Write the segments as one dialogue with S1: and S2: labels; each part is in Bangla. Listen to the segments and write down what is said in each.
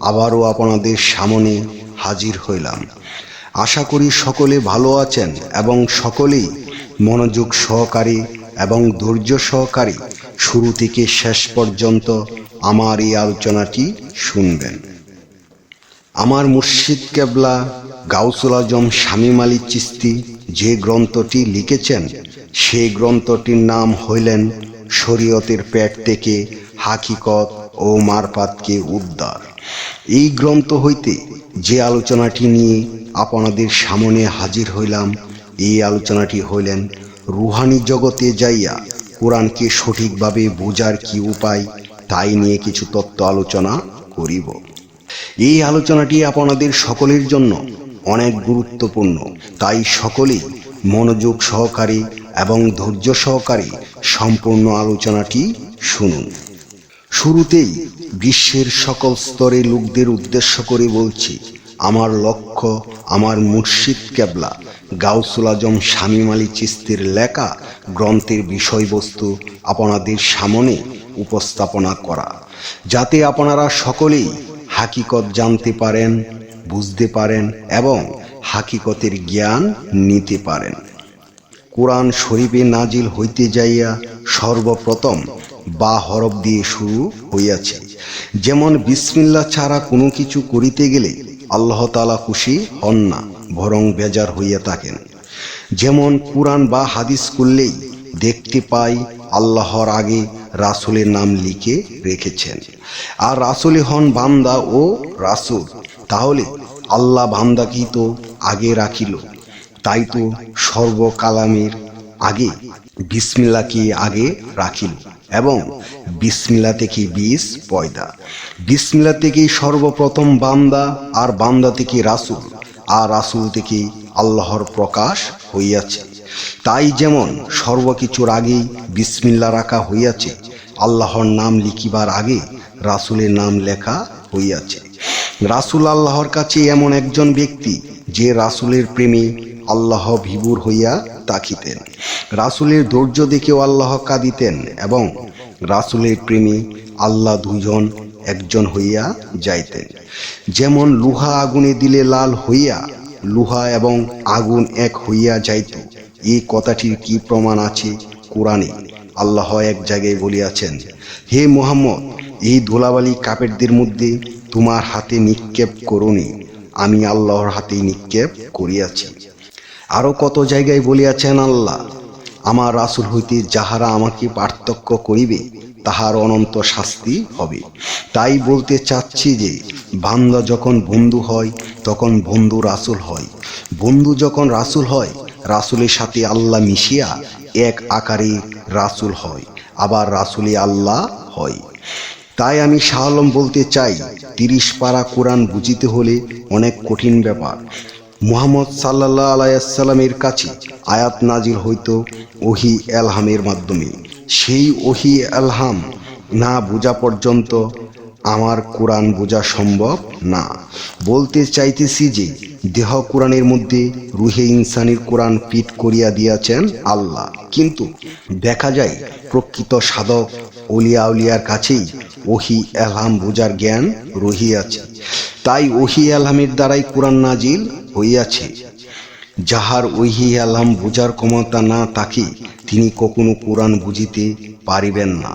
S1: আবারও আপনাদের সামনে হাজির হইলাম। আশা করি সকলে ভালো আছেন এবং সকলেই মনোযোগ সহকারী এবং ধৈর্য সহকারী শুরু থেকে শেষ পর্যন্ত আমার এই আলোচনাটি শুনবেন। আমার মুর্শিদ কেবলা গাউসুল আজম শামীম আলী চিস্তি যে গ্রন্থটি লিখেছেন সেই গ্রন্থটির নাম হইলেন শরীয়তের পেট থেকে হাকিকত ও মারপাতকে উদ্ধার। এই গ্রন্থ হইতে যে আলোচনাটি নিয়ে আপনাদের সামনে হাজির হইলাম, এই আলোচনাটি হইলেন, রুহানি জগতে যাইয়া কোরআনকে সঠিকভাবে বোঝার কি উপায়, তাই নিয়ে কিছু তত্ত্ব আলোচনা করিব। এই আলোচনাটি আপনাদের সকলের জন্য অনেক গুরুত্বপূর্ণ, তাই সকলেই মনোযোগ সহকারে এবং ধৈর্য সহকারে সম্পূর্ণ আলোচনাটি শুনুন। শুরুতেই বিশ্বের সকল স্তরে লোকদের উদ্দেশ্য করে বলছি, আমার লক্ষ্য, আমার মুর্শিদ কেবলা, গাউসুল আজম শামীম আলী চিস্তির লেখা গ্রন্থের বিষয়বস্তু আপনাদের সামনে উপস্থাপনা করা, যাতে আপনারা সকলেই হাকিকত জানতে পারেন, বুঝতে পারেন এবং হাকিকতের জ্ঞান নিতে পারেন। কোরআন শরীফে নাজিল হইতে যাইয়া সর্বপ্রথম বা হরফ দিয়ে শুরু হইয়াছে। যেমন বিসমিল্লা ছাড়া কোনো কিছু করিতে গেলে আল্লাহ তালা খুশি হন না, বরং বেজার হইয়া থাকেন। যেমন কোরআন বা হাদিস করলেই দেখতে পাই আল্লাহর আগে রাসুলের নাম লিখে রেখেছেন। আর রাসুলে হন বান্দা ও রাসুল, তাহলে আল্লাহ বান্দাকেই তো আগে রাখিল। তাই তো সর্বকালামের আগে বিসমিল্লাকে আগে রাখিল? এবং বিসমিল্লা থেকে বিষ পয়দা। বিসমিল্লা থেকেই সর্বপ্রথম বান্দা আর বান্দা থেকে রাসুল, আর রাসুল থেকে আল্লাহর প্রকাশ হইয়াছে। তাই যেমন সর্বকিছুর আগেই বিসমিল্লা রাখা হইয়াছে, আল্লাহর নাম লিখিবার আগে রাসুলের নাম লেখা হইয়াছে। রাসুল আল্লাহর কাছে এমন একজন ব্যক্তি যে রাসুলের প্রেমে আল্লাহ ভিবুর হইয়া তাকিতেন। রাসুলের ধৈর্য দেখেও আল্লাহ কাঁদিতেন এবং রাসুলের প্রেমে আল্লাহ দুজন একজন হইয়া যাইতেন। যেমন লুহা আগুনে দিলে লাল হইয়া, লুহা এবং আগুন এক হইয়া যাইত। এই কথাটির কি প্রমাণ আছে? কোরআনে আল্লাহ এক জায়গায় বলিয়াছেন, হে মোহাম্মদ, এই ধুলাবালি কাপেরদের মধ্যে তোমার হাতে নিক্ষেপ করুনি আমি আল্লাহর হাতে নিক্ষেপ করিয়াছি। আরও কত জায়গায় বলিয়াছেন আল্লাহ, আমার রাসুল হইতে যাহারা আমাকে পার্থক্য করিবে, তাহার অনন্ত শাস্তি হবে। তাই বলতে চাচ্ছি যে, বান্দা যখন বন্ধু হয়, তখন বন্ধু রাসুল হয়। বন্ধু যখন রাসুল হয়, রাসুলের সাথে আল্লাহ মিশিয়া এক আকারে রাসুল হয়, আবার রাসুলে আল্লাহ হয়। তাই আমি শাহ আলম বলতে চাই, তিরিশ পারা কোরআন বুঝিতে হলে অনেক কঠিন ব্যাপার। মুহাম্মদ সাল্লাহ আলাইসাল্লামের কাছে আয়াত নাজির হইতো ওহি এলহামের মাধ্যমে। সেই ওহি এলহাম না বোঝা পর্যন্ত আমার কোরআন বোঝা সম্ভব না। বলতে চাইতেছি যে, দেহ কোরআনের মধ্যে রুহে ইনসানির কোরআন ফিট করিয়া দিয়াছেন আল্লাহ। কিন্তু দেখা যায়, প্রকৃত সাধক অলিয়া উলিয়ার কাছেই ওহি এলহাম বোঝার জ্ঞান রহিয়াছে। তাই ওহি আলহামের দ্বারাই কোরআন নাজিল হইয়াছে। যাহার ওহি আলহাম বুঝার ক্ষমতা না থাকে তিনি কখনো কোরআন বুঝিতে পারিবেন না।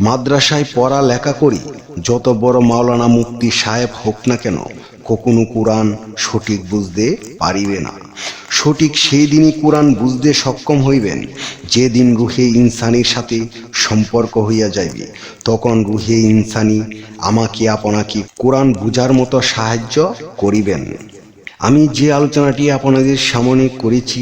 S1: মাদ্রাসায় পড়া লেখা করি, যত বড় মাওলানা মুক্তি সাহেব হোক না কেন, কখনো কোরআন সঠিক বুঝতে পারিবে না। সঠিক সেই দিনই কোরআন বুঝতে সক্ষম হইবেন, যেদিন রুহে ইনসানির সাথে সম্পর্ক হইয়া যাইবে। তখন রুহে ইনসানি আমাকে, আপনাকে কোরআন বুঝার মতো সাহায্য করিবেন। আমি যে আলোচনাটি আপনাদের সামনে করেছি,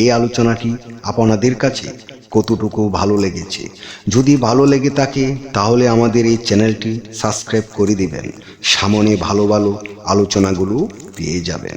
S1: এই আলোচনাটি আপনাদের কাছে কতটুকু ভালো লেগেছে? যদি ভালো লেগে থাকে, তাহলে আমাদের এই চ্যানেলটি সাবস্ক্রাইব করে দিবেন। সামনে ভালো ভালো আলোচনাগুলো পেয়ে যাবেন।